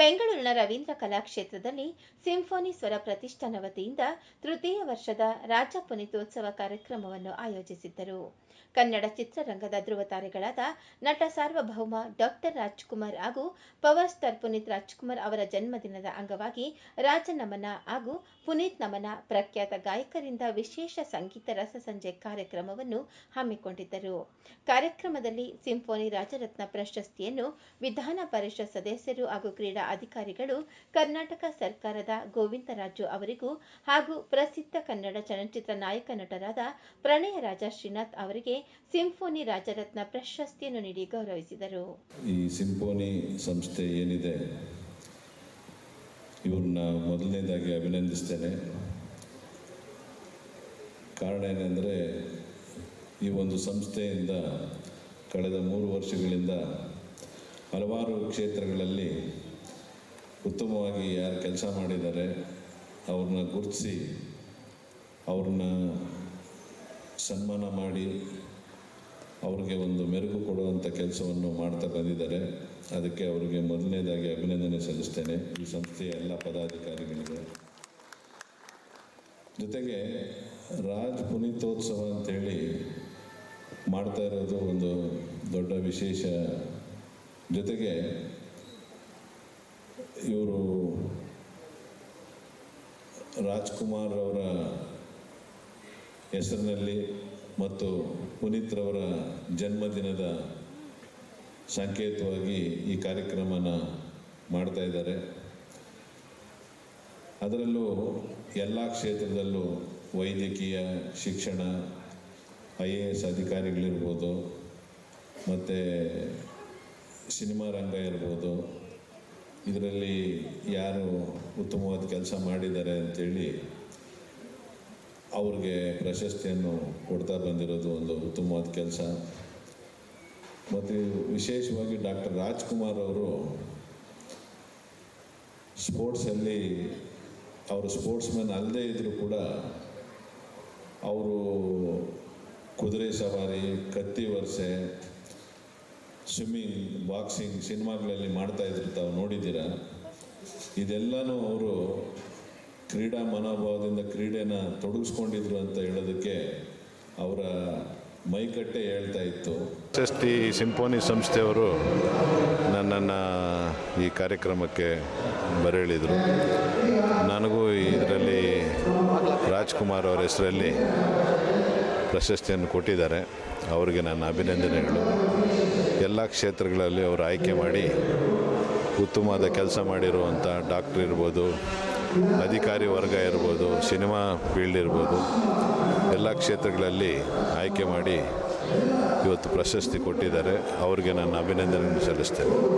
ಬೆಂಗಳೂರಿನ ರವೀಂದ್ರ ಕಲಾಕ್ಷೇತ್ರದಲ್ಲಿ ಸಿಂಫೋನಿ ಸ್ವರ ಪ್ರತಿಷ್ಠಾನ ವತಿಯಿಂದ ತೃತೀಯ ವರ್ಷದ ರಾಜ್ಯ ಪುನೀತೋತ್ಸವ ಕಾರ್ಯಕ್ರಮವನ್ನು ಆಯೋಜಿಸಿದ್ದರು. ಕನ್ನಡ ಚಿತ್ರರಂಗದ ಧ್ರುವ ತಾರೆಗಳಾದ ನಟ ಸಾರ್ವಭೌಮ ಡಾಕ್ಟರ್ ರಾಜ್ಕುಮಾರ್ ಹಾಗೂ ಪವರ್ ಸ್ಟಾರ್ ಪುನೀತ್ ರಾಜ್ಕುಮಾರ್ ಅವರ ಜನ್ಮದಿನದ ಅಂಗವಾಗಿ ರಾಜ ನಮನ ಹಾಗೂ ಪುನೀತ್ ನಮನ ಪ್ರಖ್ಯಾತ ಗಾಯಕರಿಂದ ವಿಶೇಷ ಸಂಗೀತ ರಸಸಂಜೆ ಕಾರ್ಯಕ್ರಮವನ್ನು ಹಮ್ಮಿಕೊಂಡಿದ್ದರು. ಕಾರ್ಯಕ್ರಮದಲ್ಲಿ ಸಿಂಫೋನಿ ರಾಜರತ್ನ ಪ್ರಶಸ್ತಿಯನ್ನು ವಿಧಾನ ಪರಿಷತ್ ಸದಸ್ಯರು ಹಾಗೂ ಕ್ರೀಡಾ ಅಧಿಕಾರಿಗಳು ಕರ್ನಾಟಕ ಸರ್ಕಾರದ ಗೋವಿಂದರಾಜು ಅವರಿಗೂ ಹಾಗೂ ಪ್ರಸಿದ್ಧ ಕನ್ನಡ ಚಲನಚಿತ್ರ ನಾಯಕ ನಟರಾದ ಪ್ರಣಯ ರಾಜ ಶ್ರೀನಾಥ್ ಅವರಿಗೆ ಸಿಂಫೋನಿ ರಾಜರತ್ನ ಪ್ರಶಸ್ತಿಯನ್ನು ನೀಡಿ ಗೌರವಿಸಿದರು. ಈ ಸಿಂಫೋನಿ ಸಂಸ್ಥೆ ಏನಿದೆ? ಇವ್ರನ್ನ ಮೊದಲನೇದಾಗಿ ಅಭಿನಂದಿಸ್ತೇನೆ. ಕಾರಣ ಏನೆಂದರೆ, ಈ ಒಂದು ಸಂಸ್ಥೆಯಿಂದ ಕಳೆದ ಮೂರು ವರ್ಷಗಳಿಂದ ಹಲವಾರು ಕ್ಷೇತ್ರಗಳಲ್ಲಿ ಉತ್ತಮವಾಗಿ ಯಾರು ಕೆಲಸ ಮಾಡಿದ್ದಾರೆ, ಅವ್ರನ್ನ ಗುರುತಿಸಿ, ಅವ್ರನ್ನ ಸನ್ಮಾನ ಮಾಡಿ, ಅವ್ರಿಗೆ ಒಂದು ಮೆರುಗು ಕೊಡುವಂಥ ಕೆಲಸವನ್ನು ಮಾಡ್ತಾ ಬಂದಿದ್ದಾರೆ. ಅದಕ್ಕೆ ಅವರಿಗೆ ಮೊದಲನೇದಾಗಿ ಅಭಿನಂದನೆ ಸಲ್ಲಿಸ್ತೇನೆ. ಈ ಸಂಸ್ಥೆಯ ಎಲ್ಲ ಪದಾಧಿಕಾರಿಗಳಿಗೆ. ಜೊತೆಗೆ ರಾಜ್ ಪುನೀತೋತ್ಸವ ಅಂತೇಳಿ ಮಾಡ್ತಾ ಇರೋದು ಒಂದು ದೊಡ್ಡ ವಿಶೇಷ. ಜೊತೆಗೆ ಇವರು ರಾಜ್ಕುಮಾರ್ ಅವರ ಹೆಸರಿನಲ್ಲಿ ಮತ್ತು ಪುನೀತ್ ರವರ ಜನ್ಮದಿನದ ಸಂಕೇತವಾಗಿ ಈ ಕಾರ್ಯಕ್ರಮನ ಮಾಡ್ತಾ ಇದ್ದಾರೆ. ಅದರಲ್ಲೂ ಎಲ್ಲ ಕ್ಷೇತ್ರದಲ್ಲೂ ವೈದ್ಯಕೀಯ, ಶಿಕ್ಷಣ, ಐ ಎ ಎಸ್ ಅಧಿಕಾರಿಗಳಿರ್ಬೋದು, ಮತ್ತು ಸಿನಿಮಾ ರಂಗ ಇರ್ಬೋದು ಇದರಲ್ಲಿ ಯಾರು ಉತ್ತಮವಾದ ಕೆಲಸ ಮಾಡಿದ್ದಾರೆ ಅಂತೇಳಿ ಅವ್ರಿಗೆ ಪ್ರಶಸ್ತಿಯನ್ನು ಕೊಡ್ತಾ ಬಂದಿರೋದು ಒಂದು ಉತ್ತಮವಾದ ಕೆಲಸ. ಮತ್ತು ವಿಶೇಷವಾಗಿ ಡಾಕ್ಟರ್ ರಾಜ್ಕುಮಾರ್ ಅವರು ಸ್ಪೋರ್ಟ್ಸಲ್ಲಿ ಅವರು ಸ್ಪೋರ್ಟ್ಸ್ ಮ್ಯಾನ್ ಅಲ್ಲದೇ ಇದ್ದರೂ ಕೂಡ ಅವರು ಕುದುರೆ ಸವಾರಿ, ಕತ್ತಿ ವರ್ಷೆ ಸ್ವಿಮ್ಮಿಂಗ್ ಬಾಕ್ಸಿಂಗ್ ಸಿನಿಮಾಗಳಲ್ಲಿ ಮಾಡ್ತಾ ಇದ್ರು, ತಾವು ನೋಡಿದ್ದೀರಾ? ಇದೆಲ್ಲನೂ ಅವರು ಕ್ರೀಡಾ ಮನೋಭಾವದಿಂದ ಕ್ರೀಡೆನ ತೊಡಗಿಸ್ಕೊಂಡಿದ್ರು ಅಂತ ಹೇಳೋದಕ್ಕೆ ಅವರ ಮೈಕಟ್ಟೆ ಹೇಳ್ತಾ ಇತ್ತು. ಪ್ರಶಸ್ತಿ ಸಿಂಫೋನಿ ಸಂಸ್ಥೆಯವರು ನನ್ನನ್ನು ಈ ಕಾರ್ಯಕ್ರಮಕ್ಕೆ ಬರೆಳಿದರು ನನಗೂ ಇದರಲ್ಲಿ ರಾಜ್ಕುಮಾರ್ ಅವರ ಹೆಸರಲ್ಲಿ ಪ್ರಶಸ್ತಿಯನ್ನು ಕೊಟ್ಟಿದ್ದಾರೆ. ಅವರಿಗೆ ನನ್ನ ಅಭಿನಂದನೆಗಳು. ಎಲ್ಲ ಕ್ಷೇತ್ರಗಳಲ್ಲಿ ಅವರು ಆಯ್ಕೆ ಮಾಡಿ ಉತ್ತಮವಾದ ಕೆಲಸ ಮಾಡಿರುವಂಥ ಡಾಕ್ಟ್ರ್ ಇರ್ಬೋದು, ಅಧಿಕಾರಿ ವರ್ಗ ಇರ್ಬೋದು, ಸಿನಿಮಾ ಫೀಲ್ಡ್ ಇರ್ಬೋದು, ಎಲ್ಲ ಕ್ಷೇತ್ರಗಳಲ್ಲಿ ಆಯ್ಕೆ ಮಾಡಿ ಇವತ್ತು ಪ್ರಶಸ್ತಿ ಕೊಟ್ಟಿದ್ದಾರೆ. ಅವರಿಗೆ ನಾನು ಅಭಿನಂದನೆ ಸಲ್ಲಿಸ್ತೇನೆ.